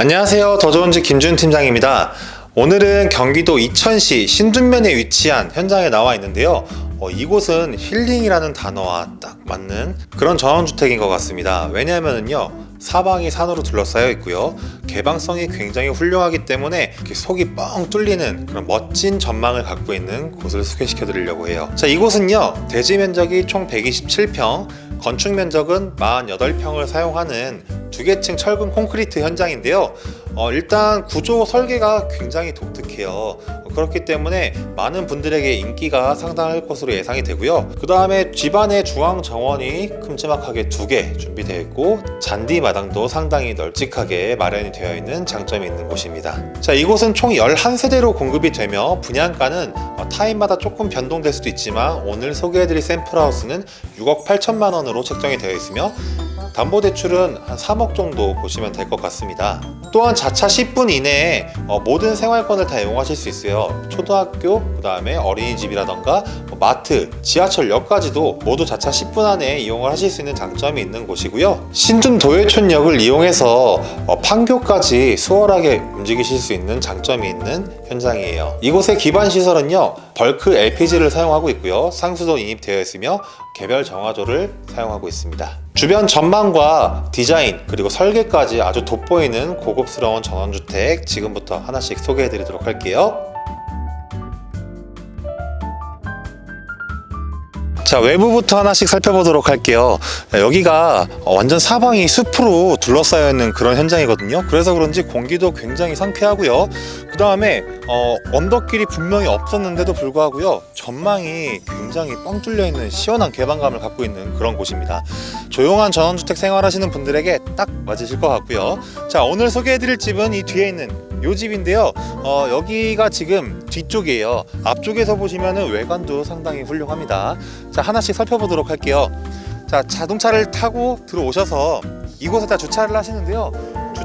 안녕하세요. 더 좋은 집 김준 팀장입니다. 오늘은 경기도 이천시 신둔면에 위치한 현장에 나와 있는데요. 어, 이곳은 힐링이라는 단어와 딱 맞는 그런 전원주택인 것 같습니다. 왜냐하면요. 사방이 산으로 둘러싸여 있고요. 개방성이 굉장히 훌륭하기 때문에 속이 뻥 뚫리는 그런 멋진 전망을 갖고 있는 곳을 소개시켜 드리려고 해요. 자, 이곳은요. 대지 면적이 총 127평, 건축 면적은 48평을 사용하는 두 개층 철근 콘크리트 현장인데요. 어, 일단 구조 설계가 굉장히 독특해요. 어, 그렇기 때문에 많은 분들에게 인기가 상당할 것으로 예상이 되고요. 그 다음에 집안의 중앙 정원이 큼지막하게 두 개 준비되어 있고 잔디 마당도 상당히 널찍하게 마련이 되어 있는 장점이 있는 곳입니다. 자, 이곳은 총 11세대로 공급이 되며 분양가는 어, 타임마다 조금 변동될 수도 있지만 오늘 소개해드릴 샘플하우스는 6억 8천만 원으로 책정이 되어 있으며 담보대출은 한 3억 정도 보시면 될 것 같습니다. 또한 자차 10분 이내에 어, 모든 생활권을 다 이용하실 수 있어요. 초등학교, 그 다음에 어린이집이라던가 뭐 마트, 지하철역까지도 모두 자차 10분 안에 이용을 하실 수 있는 장점이 있는 곳이고요. 신둔 도예촌역을 이용해서 어, 판교까지 수월하게 움직이실 수 있는 장점이 있는 현장이에요. 이곳의 기반 시설은요, 벌크 LPG를 사용하고 있고요. 상수도 인입되어 있으며 개별 정화조를 사용하고 있습니다. 주변 전망과 디자인 그리고 설계까지 아주 돋보이는 고급스러운 전원주택 지금부터 하나씩 소개해 드리도록 할게요. 자 외부부터 하나씩 살펴보도록 할게요. 여기가 완전 사방이 숲으로 둘러싸여 있는 그런 현장이거든요. 그래서 그런지 공기도 굉장히 상쾌하고요. 그 다음에 어, 언덕길이 분명히 없었는데도 불구하고요 전망이 굉장히 뻥 뚫려 있는 시원한 개방감을 갖고 있는 그런 곳입니다. 조용한 전원주택 생활하시는 분들에게 딱 맞으실 것 같고요. 자 오늘 소개해드릴 집은 이 뒤에 있는 요 집인데요. 어, 여기가 지금 뒤쪽이에요. 앞쪽에서 보시면은 외관도 상당히 훌륭합니다. 자, 하나씩 살펴보도록 할게요. 자, 자동차를 타고 들어오셔서 이곳에다 주차를 하시는데요.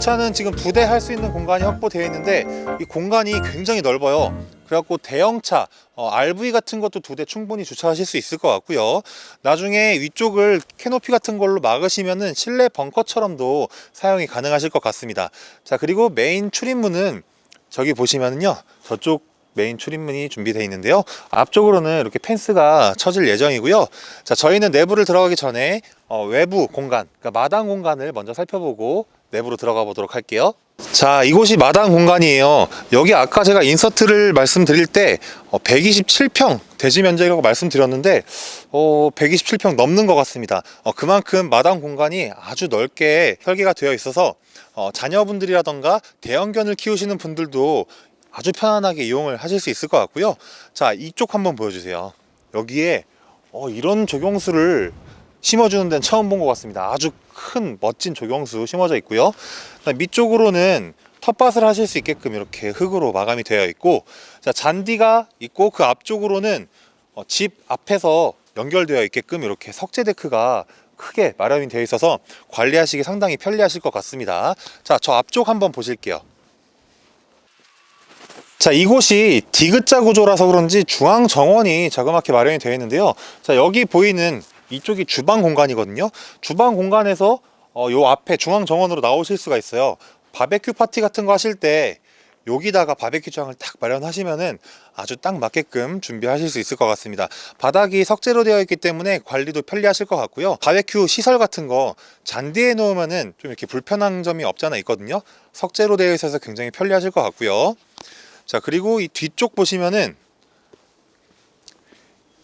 주차는 지금 두 대 할 수 있는 공간이 확보되어 있는데 이 공간이 굉장히 넓어요. 그래갖고 대형차, 어, RV 같은 것도 두 대 충분히 주차하실 수 있을 것 같고요. 나중에 위쪽을 캐노피 같은 걸로 막으시면은 실내 벙커처럼도 사용이 가능하실 것 같습니다. 자, 그리고 메인 출입문은 저기 보시면은요. 저쪽 메인 출입문이 준비되어 있는데요. 앞쪽으로는 이렇게 펜스가 쳐질 예정이고요. 자, 저희는 내부를 들어가기 전에 어, 외부 공간, 그러니까 마당 공간을 먼저 살펴보고 내부로 들어가 보도록 할게요. 자, 이곳이 마당 공간이에요. 여기 아까 제가 인서트를 말씀드릴 때 127평 대지 면적이라고 말씀드렸는데 어, 127평 넘는 것 같습니다. 어, 그만큼 마당 공간이 아주 넓게 설계가 되어 있어서 어, 자녀분들이라던가 대형견을 키우시는 분들도 아주 편안하게 이용을 하실 수 있을 것 같고요. 자, 이쪽 한번 보여주세요. 여기에 어, 이런 조경수를 심어주는 데는 처음 본 것 같습니다. 아주 큰 멋진 조경수 심어져 있고요. 밑쪽으로는 텃밭을 하실 수 있게끔 이렇게 흙으로 마감이 되어 있고 자 잔디가 있고 그 앞쪽으로는 어, 집 앞에서 연결되어 있게끔 이렇게 석재 데크가 크게 마련이 되어 있어서 관리하시기 상당히 편리하실 것 같습니다. 자, 저 앞쪽 한번 보실게요. 자, 이곳이 디귿자 구조라서 그런지 중앙 정원이 자그맣게 마련이 되어 있는데요. 자, 여기 보이는 이쪽이 주방 공간이거든요. 주방 공간에서 어, 요 앞에 중앙 정원으로 나오실 수가 있어요. 바베큐 파티 같은 거 하실 때 여기다가 바베큐장을 딱 마련하시면은 아주 딱 맞게끔 준비하실 수 있을 것 같습니다. 바닥이 석재로 되어 있기 때문에 관리도 편리하실 것 같고요. 바베큐 시설 같은 거 잔디에 놓으면은 좀 이렇게 불편한 점이 없잖아 있거든요. 석재로 되어 있어서 굉장히 편리하실 것 같고요. 자, 그리고 이 뒤쪽 보시면은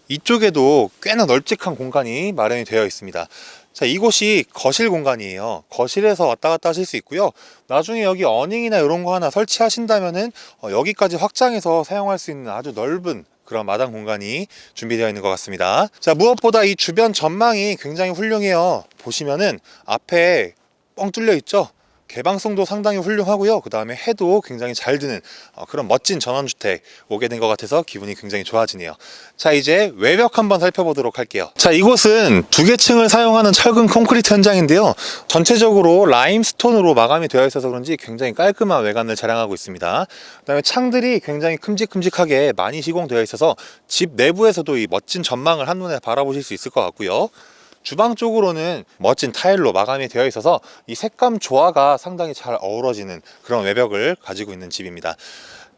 이쪽에도 꽤나 널찍한 공간이 마련이 되어 있습니다. 자, 이곳이 거실 공간이에요. 거실에서 왔다 갔다 하실 수 있고요. 나중에 여기 어닝이나 이런 거 하나 설치하신다면은 어, 여기까지 확장해서 사용할 수 있는 아주 넓은 그런 마당 공간이 준비되어 있는 것 같습니다. 자, 무엇보다 이 주변 전망이 굉장히 훌륭해요. 보시면은 앞에 뻥 뚫려 있죠? 개방성도 상당히 훌륭하고요. 그 다음에 해도 굉장히 잘 드는 어, 그런 멋진 전원주택 오게 된 것 같아서 기분이 굉장히 좋아지네요. 자, 이제 외벽 한번 살펴보도록 할게요. 자, 이곳은 두 개 층을 사용하는 철근 콘크리트 현장인데요. 전체적으로 라임스톤으로 마감이 되어 있어서 그런지 굉장히 깔끔한 외관을 자랑하고 있습니다. 그 다음에 창들이 굉장히 큼직큼직하게 많이 시공되어 있어서 집 내부에서도 이 멋진 전망을 한눈에 바라보실 수 있을 것 같고요. 주방 쪽으로는 멋진 타일로 마감이 되어 있어서 이 색감 조화가 상당히 잘 어우러지는 그런 외벽을 가지고 있는 집입니다.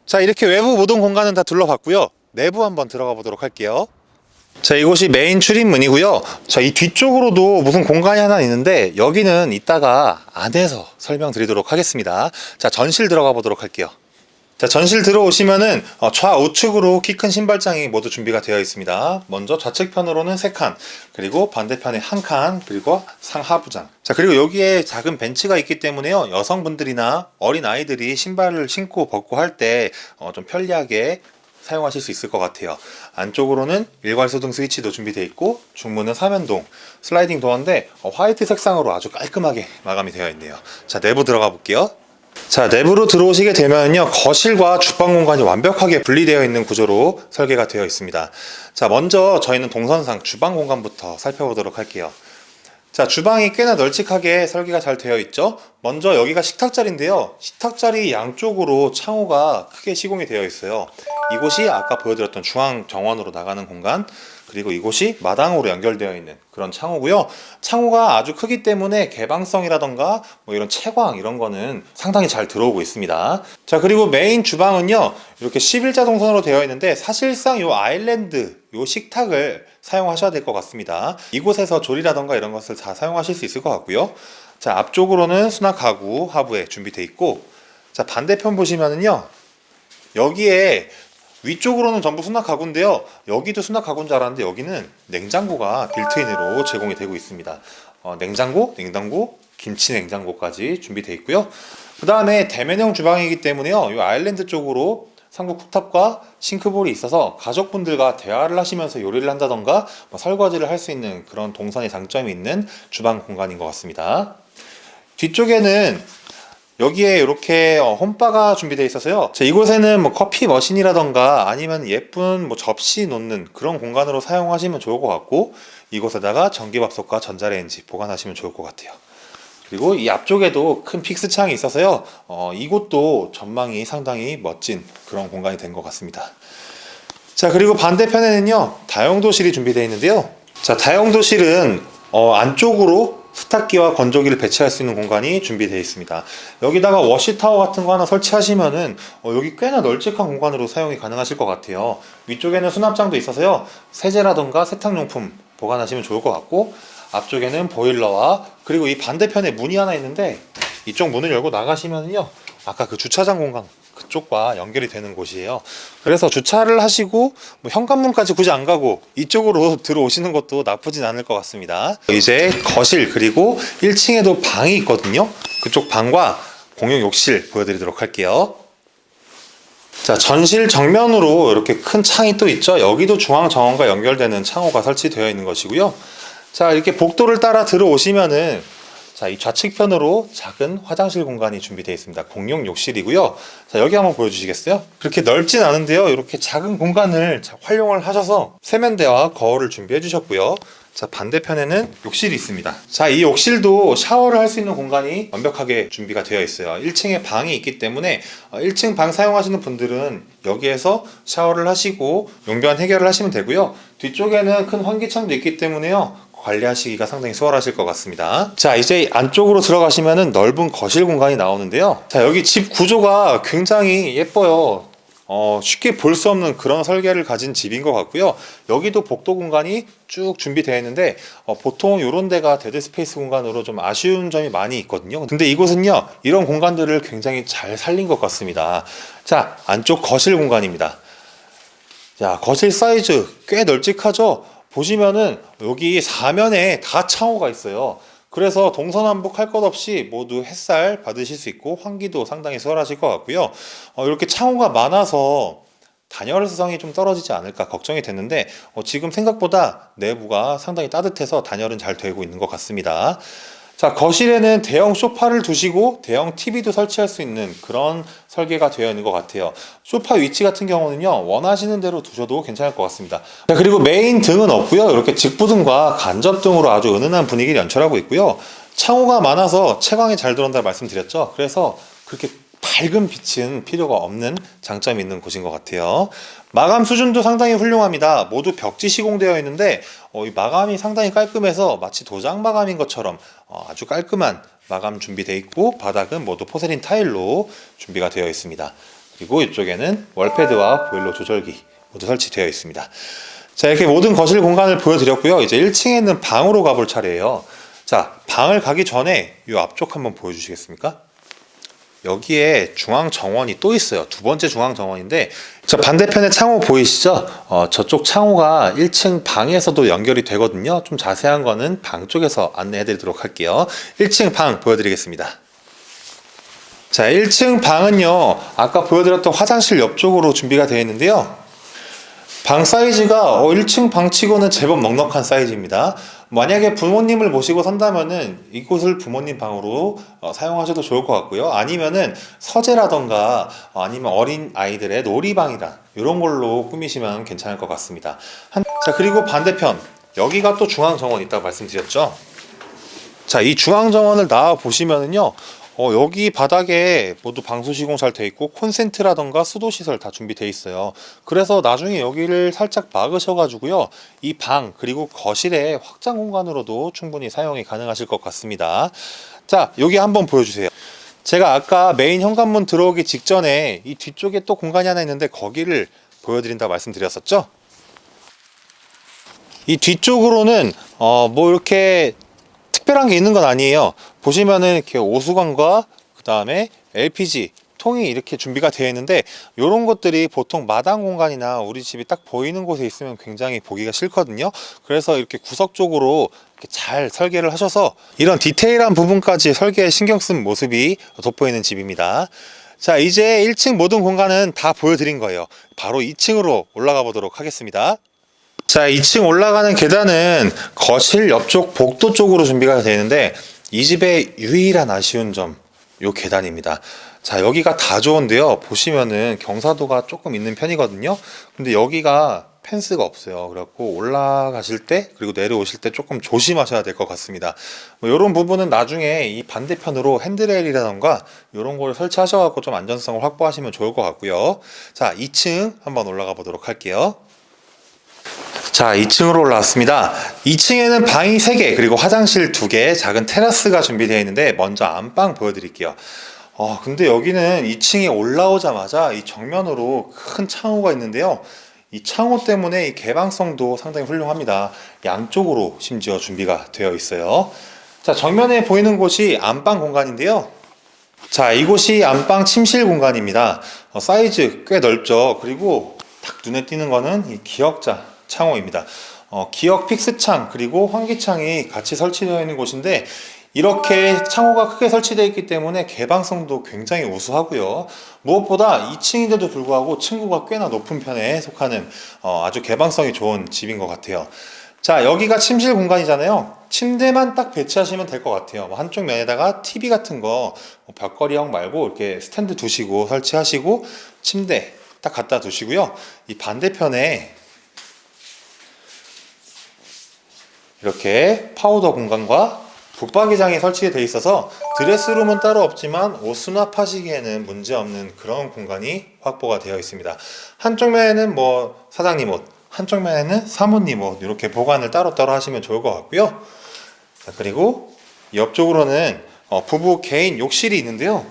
자, 이렇게 외부 모든 공간은 다 둘러봤고요. 내부 한번 들어가 보도록 할게요. 자, 이곳이 메인 출입문이고요. 자, 이 뒤쪽으로도 무슨 공간이 하나 있는데 여기는 이따가 안에서 설명드리도록 하겠습니다. 자, 전실 들어가 보도록 할게요. 자, 전실 들어오시면은 어, 좌우측으로 키 큰 신발장이 모두 준비가 되어 있습니다. 먼저 좌측편으로는 3칸, 그리고 반대편에 1칸, 그리고 상하부장. 자, 그리고 여기에 작은 벤치가 있기 때문에요. 여성분들이나 어린 아이들이 신발을 신고 벗고 할때 어, 좀 편리하게 사용하실 수 있을 것 같아요. 안쪽으로는 일괄소등 스위치도 준비되어 있고 중문은 사면동 슬라이딩 도어인데 어, 화이트 색상으로 아주 깔끔하게 마감이 되어 있네요. 자 내부 들어가 볼게요. 자 내부로 들어오시게 되면요 거실과 주방 공간이 완벽하게 분리되어 있는 구조로 설계가 되어 있습니다. 자 먼저 저희는 동선상 주방 공간부터 살펴보도록 할게요. 자, 주방이 꽤나 널찍하게 설계가 잘 되어 있죠. 먼저 여기가 식탁 자리인데요. 식탁 자리 양쪽으로 창호가 크게 시공이 되어 있어요. 이곳이 아까 보여드렸던 중앙 정원으로 나가는 공간, 그리고 이곳이 마당으로 연결되어 있는 그런 창호고요. 창호가 아주 크기 때문에 개방성이라던가 뭐 이런 채광 이런 거는 상당히 잘 들어오고 있습니다. 자, 그리고 메인 주방은요. 이렇게 11자 동선으로 되어 있는데 사실상 이 아일랜드 이 식탁을 사용하셔야 될 것 같습니다. 이곳에서 조리라던가 이런 것을 다 사용하실 수 있을 것 같고요. 자, 앞쪽으로는 수납 가구 하부에 준비되어 있고 자, 반대편 보시면은요. 여기에 위쪽으로는 전부 수납 가구인데요. 여기도 수납 가구인 줄 알았는데 여기는 냉장고가 빌트인으로 제공이 되고 있습니다. 어, 냉장고, 냉장고, 김치 냉장고까지 준비되어 있고요. 그 다음에 대면형 주방이기 때문에요. 이 아일랜드 쪽으로 상부 쿡탑과 싱크볼이 있어서 가족분들과 대화를 하시면서 요리를 한다던가 뭐 설거지를 할 수 있는 그런 동선의 장점이 있는 주방 공간인 것 같습니다. 뒤쪽에는 여기에 이렇게 어, 홈바가 준비되어 있어서요. 자, 이곳에는 뭐 커피 머신이라던가 아니면 예쁜 뭐 접시 놓는 그런 공간으로 사용하시면 좋을 것 같고 이곳에다가 전기밥솥과 전자레인지 보관하시면 좋을 것 같아요. 그리고 이 앞쪽에도 큰 픽스 창이 있어서요. 어, 이곳도 전망이 상당히 멋진 그런 공간이 된 것 같습니다. 자, 그리고 반대편에는요. 다용도실이 준비되어 있는데요. 자, 다용도실은 어, 안쪽으로 세탁기와 건조기를 배치할 수 있는 공간이 준비되어 있습니다. 여기다가 워시타워 같은 거 하나 설치하시면은 어, 여기 꽤나 널찍한 공간으로 사용이 가능하실 것 같아요. 위쪽에는 수납장도 있어서요. 세제라던가 세탁용품 보관하시면 좋을 것 같고 앞쪽에는 보일러와 그리고 이 반대편에 문이 하나 있는데 이쪽 문을 열고 나가시면요. 아까 그 주차장 공간 그쪽과 연결이 되는 곳이에요. 그래서 주차를 하시고 뭐 현관문까지 굳이 안 가고 이쪽으로 들어오시는 것도 나쁘진 않을 것 같습니다. 이제 거실 그리고 1층에도 방이 있거든요. 그쪽 방과 공용 욕실 보여드리도록 할게요. 자, 전실 정면으로 이렇게 큰 창이 또 있죠. 여기도 중앙 정원과 연결되는 창호가 설치되어 있는 것이고요. 자, 이렇게 복도를 따라 들어오시면은 자, 이 좌측편으로 작은 화장실 공간이 준비되어 있습니다. 공용 욕실이고요. 자, 여기 한번 보여주시겠어요? 그렇게 넓진 않은데요. 이렇게 작은 공간을 자, 활용을 하셔서 세면대와 거울을 준비해 주셨고요. 자, 반대편에는 욕실이 있습니다. 자, 이 욕실도 샤워를 할 수 있는 공간이 완벽하게 준비가 되어 있어요. 1층에 방이 있기 때문에 어, 1층 방 사용하시는 분들은 여기에서 샤워를 하시고 용변 해결을 하시면 되고요. 뒤쪽에는 큰 환기창도 있기 때문에요. 관리하시기가 상당히 수월하실 것 같습니다. 자, 이제 안쪽으로 들어가시면은 넓은 거실 공간이 나오는데요. 자, 여기 집 구조가 굉장히 예뻐요. 어, 쉽게 볼 수 없는 그런 설계를 가진 집인 것 같고요. 여기도 복도 공간이 쭉 준비되어 있는데 어, 보통 이런 데가 데드 스페이스 공간으로 좀 아쉬운 점이 많이 있거든요. 근데 이곳은요 이런 공간들을 굉장히 잘 살린 것 같습니다. 자 안쪽 거실 공간입니다. 자 거실 사이즈 꽤 널찍하죠. 보시면은 여기 사면에 다 창호가 있어요. 그래서 동서남북 할 것 없이 모두 햇살 받으실 수 있고 환기도 상당히 수월하실 것 같고요. 어, 이렇게 창호가 많아서 단열성이 좀 떨어지지 않을까 걱정이 됐는데 어, 지금 생각보다 내부가 상당히 따뜻해서 단열은 잘 되고 있는 것 같습니다. 자 거실에는 대형 소파를 두시고 대형 TV도 설치할 수 있는 그런 설계가 되어 있는 것 같아요. 소파 위치 같은 경우는요 원하시는 대로 두셔도 괜찮을 것 같습니다. 자 그리고 메인 등은 없고요 이렇게 직부등과 간접등으로 아주 은은한 분위기를 연출하고 있고요. 창호가 많아서 채광이 잘 들어온다 말씀드렸죠. 그래서 그렇게 밝은 빛은 필요가 없는 장점이 있는 곳인 것 같아요. 마감 수준도 상당히 훌륭합니다. 모두 벽지 시공되어 있는데 어, 이 마감이 상당히 깔끔해서 마치 도장 마감인 것처럼 어, 아주 깔끔한 마감 준비되어 있고 바닥은 모두 포세린 타일로 준비가 되어 있습니다. 그리고 이쪽에는 월패드와 보일러 조절기 모두 설치되어 있습니다. 자 이렇게 모든 거실 공간을 보여드렸고요. 이제 1층에 있는 방으로 가볼 차례예요. 자 방을 가기 전에 이 앞쪽 한번 보여주시겠습니까? 여기에 중앙 정원이 또 있어요. 두 번째 중앙 정원인데 저 반대편에 창호 보이시죠? 어, 저쪽 창호가 1층 방에서도 연결이 되거든요. 좀 자세한 거는 방 쪽에서 안내해 드리도록 할게요. 1층 방 보여드리겠습니다. 자, 1층 방은요. 아까 보여드렸던 화장실 옆쪽으로 준비가 되어 있는데요. 방 사이즈가 어, 1층 방치고는 제법 넉넉한 사이즈입니다. 만약에 부모님을 모시고 산다면은 이곳을 부모님 방으로 어, 사용하셔도 좋을 것 같고요. 아니면은 서재라던가 어, 아니면 어린 아이들의 놀이방이다 이런 걸로 꾸미시면 괜찮을 것 같습니다. 한- 자 그리고 반대편 여기가 또 중앙 정원 있다고 말씀드렸죠. 자, 이 중앙 정원을 나와 보시면은요. 어, 여기 바닥에 모두 방수 시공 잘 돼 있고 콘센트라던가 수도 시설 다 준비돼 있어요. 그래서 나중에 여기를 살짝 막으셔 가지고요. 이 방 그리고 거실의 확장 공간으로도 충분히 사용이 가능하실 것 같습니다. 자, 여기 한번 보여 주세요. 제가 아까 메인 현관문 들어오기 직전에 이 뒤쪽에 또 공간이 하나 있는데 거기를 보여드린다 말씀드렸었죠? 이 뒤쪽으로는 어 뭐 이렇게 특별한 게 있는 건 아니에요. 보시면은 이렇게 오수관과 그 다음에 LPG 통이 이렇게 준비가 되어 있는데 이런 것들이 보통 마당 공간이나 우리 집이 딱 보이는 곳에 있으면 굉장히 보기가 싫거든요. 그래서 이렇게 구석 쪽으로 이렇게 잘 설계를 하셔서 이런 디테일한 부분까지 설계에 신경 쓴 모습이 돋보이는 집입니다. 자, 이제 1층 모든 공간은 다 보여드린 거예요. 바로 2층으로 올라가 보도록 하겠습니다. 자, 2층 올라가는 계단은 거실 옆쪽 복도 쪽으로 준비가 되어 있는데 이 집의 유일한 아쉬운 점, 요 계단입니다. 자, 여기가 다 좋은데요. 보시면은 경사도가 조금 있는 편이거든요. 근데 여기가 펜스가 없어요. 그래갖고 올라가실 때 그리고 내려오실 때 조금 조심하셔야 될 것 같습니다. 뭐 이런 부분은 나중에 이 반대편으로 핸드레일이라던가 이런 걸 설치하셔갖고 좀 안전성을 확보하시면 좋을 것 같고요. 자, 2층 한번 올라가 보도록 할게요. 자, 2층으로 올라왔습니다. 2층에는 방이 3개, 그리고 화장실 2개, 작은 테라스가 준비되어 있는데, 먼저 안방 보여드릴게요. 어, 근데 여기는 2층에 올라오자마자 이 정면으로 큰 창호가 있는데요. 이 창호 때문에 이 개방성도 상당히 훌륭합니다. 양쪽으로 심지어 준비가 되어 있어요. 자, 정면에 보이는 곳이 안방 공간인데요. 자, 이곳이 안방 침실 공간입니다. 어, 사이즈 꽤 넓죠. 그리고 딱 눈에 띄는 거는 이 기역자 창호입니다. 어, 기역 픽스창 그리고 환기창이 같이 설치되어 있는 곳인데 이렇게 창호가 크게 설치되어 있기 때문에 개방성도 굉장히 우수하고요. 무엇보다 2층인데도 불구하고 층고가 꽤나 높은 편에 속하는 어, 아주 개방성이 좋은 집인 것 같아요. 자, 여기가 침실 공간이잖아요. 침대만 딱 배치하시면 될 것 같아요. 뭐 한쪽 면에다가 TV 같은 거뭐 벽걸이형 말고 이렇게 스탠드 두시고 설치하시고 침대 딱 갖다 두시고요. 이 반대편에 이렇게 파우더 공간과 붙박이장이 설치되어 있어서 드레스룸은 따로 없지만 옷 수납하시기에는 문제없는 그런 공간이 확보가 되어 있습니다. 한쪽 면에는 뭐 사장님 옷, 한쪽 면에는 사모님 옷 이렇게 보관을 따로따로 하시면 좋을 것 같고요. 자, 그리고 옆쪽으로는 어, 부부 개인 욕실이 있는데요.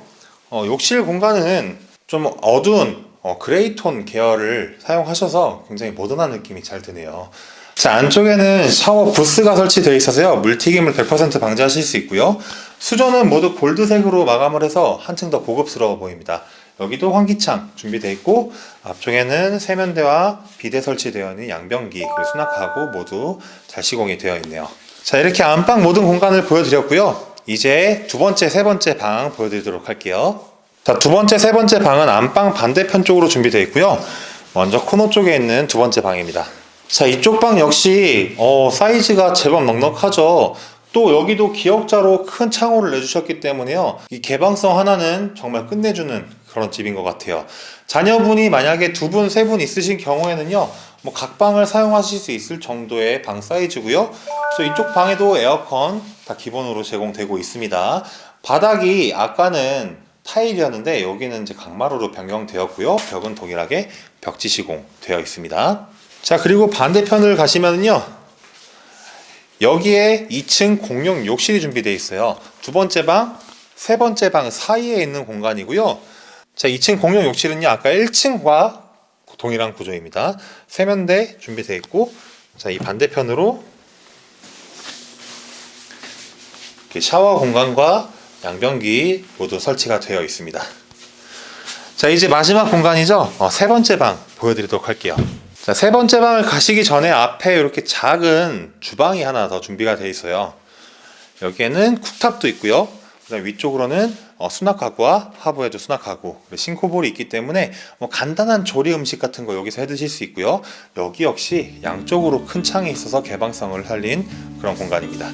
어, 욕실 공간은 좀 어두운 어, 그레이톤 계열을 사용하셔서 굉장히 모던한 느낌이 잘 드네요. 자, 안쪽에는 샤워 부스가 설치되어 있어서요. 물튀김을 100% 방지하실 수 있고요. 수전은 모두 골드색으로 마감을 해서 한층 더 고급스러워 보입니다. 여기도 환기창 준비되어 있고 앞쪽에는 세면대와 비대 설치되어 있는 양변기 그리고 수납하고 모두 잘 시공이 되어 있네요. 자, 이렇게 안방 모든 공간을 보여드렸고요. 이제 두 번째, 세 번째 방 보여드리도록 할게요. 자, 두 번째, 세 번째 방은 안방 반대편 쪽으로 준비되어 있고요. 먼저 코너 쪽에 있는 두 번째 방입니다. 자, 이쪽 방 역시 어, 사이즈가 제법 넉넉하죠. 또 여기도 기역자로 큰 창호를 내주셨기 때문에요. 이 개방성 하나는 정말 끝내주는 그런 집인 것 같아요. 자녀분이 만약에 두 분, 세 분 있으신 경우에는요. 뭐 각 방을 사용하실 수 있을 정도의 방 사이즈고요. 그래서 이쪽 방에도 에어컨 다 기본으로 제공되고 있습니다. 바닥이 아까는 타일이었는데 여기는 이제 강마루로 변경되었고요. 벽은 동일하게 벽지 시공 되어 있습니다. 자 그리고 반대편을 가시면요. 여기에 2층 공용 욕실이 준비되어 있어요. 두 번째 방, 세 번째 방 사이에 있는 공간이고요. 자, 2층 공용 욕실은요, 아까 1층과 동일한 구조입니다. 세면대 준비되어 있고, 자, 이 반대편으로 샤워 공간과 양변기 모두 설치가 되어 있습니다. 자, 이제 마지막 공간이죠. 어, 세 번째 방 보여드리도록 할게요. 자, 세 번째 방을 가시기 전에 앞에 이렇게 작은 주방이 하나 더 준비가 되어 있어요. 여기에는 쿡탑도 있고요. 그다음 위쪽으로는 어, 수납 가구와 하부에도 수납 가구, 그리고 싱크볼이 있기 때문에 뭐 간단한 조리 음식 같은 거 여기서 해 드실 수 있고요. 여기 역시 양쪽으로 큰 창이 있어서 개방성을 살린 그런 공간입니다.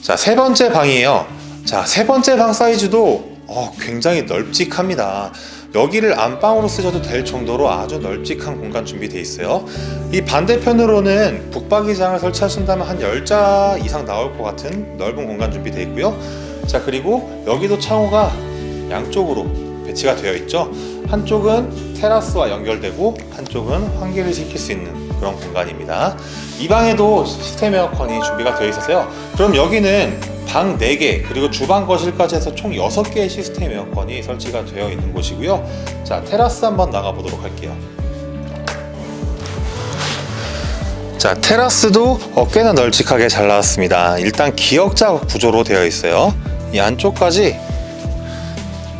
자, 세 번째 방이에요. 자, 세 번째 방 사이즈도 어, 굉장히 널찍합니다. 여기를 안방으로 쓰셔도 될 정도로 아주 널찍한 공간 준비되어 있어요. 이 반대편으로는 북박이장을 설치하신다면 한 10자 이상 나올 것 같은 넓은 공간 준비되어 있고요. 자, 그리고 여기도 창호가 양쪽으로 배치가 되어 있죠. 한쪽은 테라스와 연결되고 한쪽은 환기를 시킬 수 있는 그런 공간입니다. 이 방에도 시스템 에어컨이 준비가 되어 있어서요. 그럼 여기는 방 4개 그리고 주방 거실까지 해서 총 6개의 시스템 에어컨이 설치가 되어 있는 곳이고요. 자, 테라스 한번 나가 보도록 할게요. 자, 테라스도 어, 꽤나 널찍하게 잘 나왔습니다. 일단 기역자 구조로 되어 있어요. 이 안쪽까지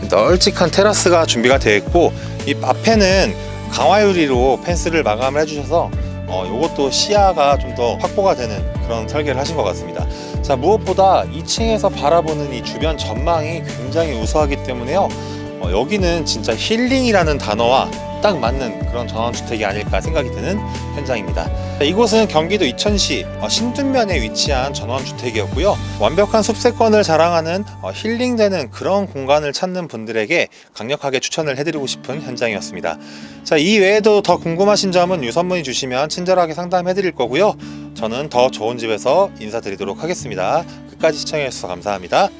널찍한 테라스가 준비가 되어 있고 이 앞에는 강화유리로 펜스를 마감을 해주셔서 어, 이것도 시야가 좀 더 확보가 되는 그런 설계를 하신 것 같습니다. 자 무엇보다 2층에서 바라보는 이 주변 전망이 굉장히 우수하기 때문에요. 어, 여기는 진짜 힐링이라는 단어와 딱 맞는 그런 전원주택이 아닐까 생각이 드는 현장입니다. 자, 이곳은 경기도 이천시 어, 신둔면에 위치한 전원주택이었고요. 완벽한 숲세권을 자랑하는 어, 힐링되는 그런 공간을 찾는 분들에게 강력하게 추천을 해드리고 싶은 현장이었습니다. 자, 이 외에도 더 궁금하신 점은 유선문의 주시면 친절하게 상담해드릴 거고요. 저는 더 좋은 집에서 인사드리도록 하겠습니다. 끝까지 시청해주셔서 감사합니다.